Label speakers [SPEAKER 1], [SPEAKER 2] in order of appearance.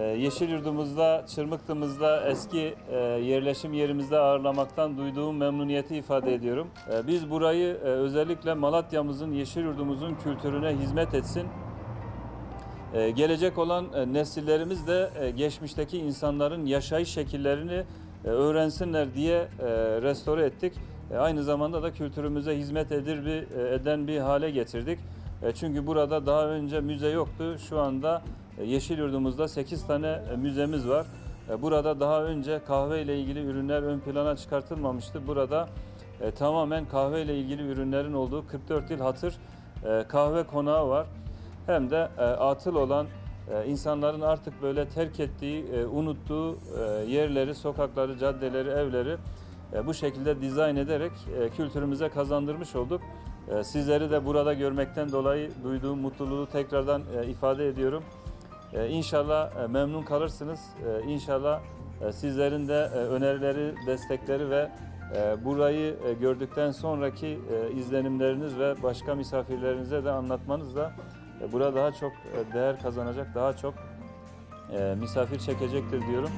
[SPEAKER 1] Yeşil Yurdumuzda, Çırmıklı'mızda eski e, yerleşim yerimizde ağırlamaktan duyduğum memnuniyeti ifade ediyorum. E, Biz burayı e, özellikle Malatya'mızın, Yeşil Yurdumuzun kültürüne hizmet etsin. E, Gelecek olan e, nesillerimiz de geçmişteki insanların yaşayış şekillerini öğrensinler diye restore ettik. Aynı zamanda da kültürümüze hizmet edir bir, eden bir hale getirdik. Çünkü burada daha önce müze yoktu. Şu anda Yeşil Yurdumuzda 8 tane e, müzemiz var. E, Burada daha önce kahve ile ilgili ürünler ön plana çıkartılmamıştı. Burada e, tamamen kahve ile ilgili ürünlerin olduğu 44 yıl hatır e, kahve konağı var. Hem de e, atıl olan e, insanların artık böyle terk ettiği, e, unuttuğu e, yerleri, sokakları, caddeleri, evleri e, bu şekilde dizayn ederek e, kültürümüze kazandırmış olduk. E, Sizleri de burada görmekten dolayı duyduğum mutluluğu tekrardan e, ifade ediyorum. E, İnşallah e, memnun kalırsınız. E, İnşallah sizlerin de önerileri, destekleri ve burayı gördükten sonraki izlenimleriniz ve başka misafirlerinize de anlatmanızla e, burada daha çok değer kazanacak, daha çok misafir çekecektir diyorum.